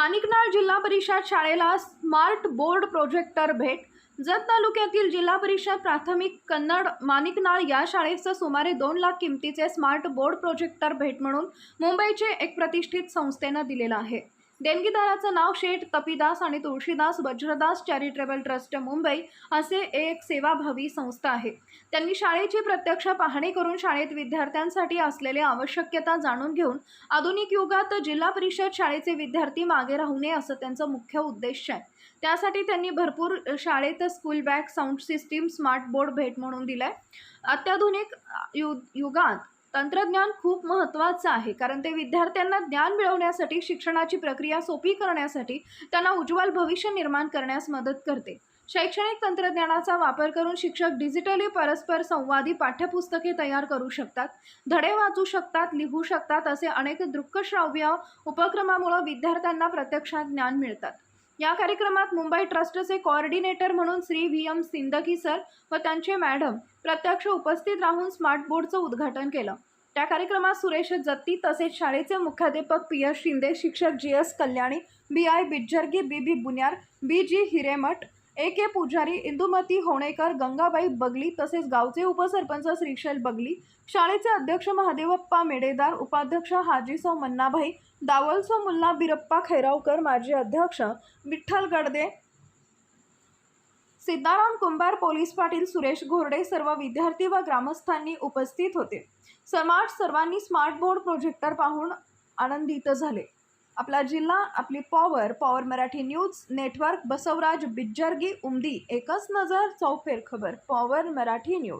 माणिकनाळ जिल्हा परिषद शाळेला स्मार्ट बोर्ड प्रोजेक्टर भेट. जत तालुक्यातील जिल्हा परिषद प्राथमिक कन्नड माणिकनाळ या शाळेचं सुमारे दोन लाख किमतीचे स्मार्ट बोर्ड प्रोजेक्टर भेट म्हणून मुंबईचे एक प्रतिष्ठित संस्थेनं दिलेलं आहे. देणगीदाराचं नाव शेठ तपीदास आणि तुळशीदास वज्रदास चॅरिटेबल ट्रस्ट मुंबई असे एक सेवाभावी संस्था आहे. त्यांनी शाळेची प्रत्यक्ष पाहणी करून शाळेत विद्यार्थ्यांसाठी असलेल्या आवश्यकता जाणून घेऊन आधुनिक युगात जिल्हा परिषद शाळेचे विद्यार्थी मागे राहू नये असं त्यांचं मुख्य उद्देश आहे. त्यासाठी त्यांनी भरपूर शाळेत school bag sound system smart board भेट म्हणून दिलाय. अत्याधुनिक यु युगात तंत्रज्ञान खूप महत्त्वाचं आहे कारण ते विद्यार्थ्यांना ज्ञान मिळवण्यासाठी शिक्षणाची प्रक्रिया सोपी करण्यासाठी त्यांना उज्ज्वल भविष्य निर्माण करण्यास मदत करते. शैक्षणिक तंत्रज्ञानाचा वापर करून शिक्षक डिजिटली परस्पर संवादी पाठ्यपुस्तके तयार करू शकतात धडे वाचू शकतात लिहू शकतात असे अनेक दृक्श्राव्य उपक्रमामुळे विद्यार्थ्यांना प्रत्यक्षात ज्ञान मिळतात. या कार्यक्रमात मुंबई ट्रस्टचे कोऑर्डिनेटर म्हणून Shri V M Sindagi sir व त्यांचे मॅडम प्रत्यक्ष उपस्थित राहून स्मार्ट बोर्डचं उद्घाटन केलं. त्या कार्यक्रमात सुरेश जत्ती तसेच शाळेचे मुख्याध्यापक पी एस शिंदे शिक्षक G S Kalyani B I Bijjargi B B Bunyar B G Hiremath A K Pujari Indumati Honekar Gangabai बगली तसेच गावचे उपसरपंच श्रीशैल बगली शाळेचे अध्यक्ष महादेवप्पा मेडेदार उपाध्यक्ष हाजीसो मन्नाभाई दावलसो मुल्ला बिरप्पा खैरावकर माजी अध्यक्ष विठ्ठल गडदे सिद्धाराम कुंभार पोलीस पाटील सुरेश घोरडे सर्व विद्यार्थी व ग्रामस्थांनी उपस्थित होते. समाज सर्वांनी स्मार्ट बोर्ड प्रोजेक्टर पाहून आनंदित झाले. आपला जिल्हा आपली power power Marathi news network Basavaraj Bijjargi Umadi. एकच नजर चौफेर खबर. Power Marathi news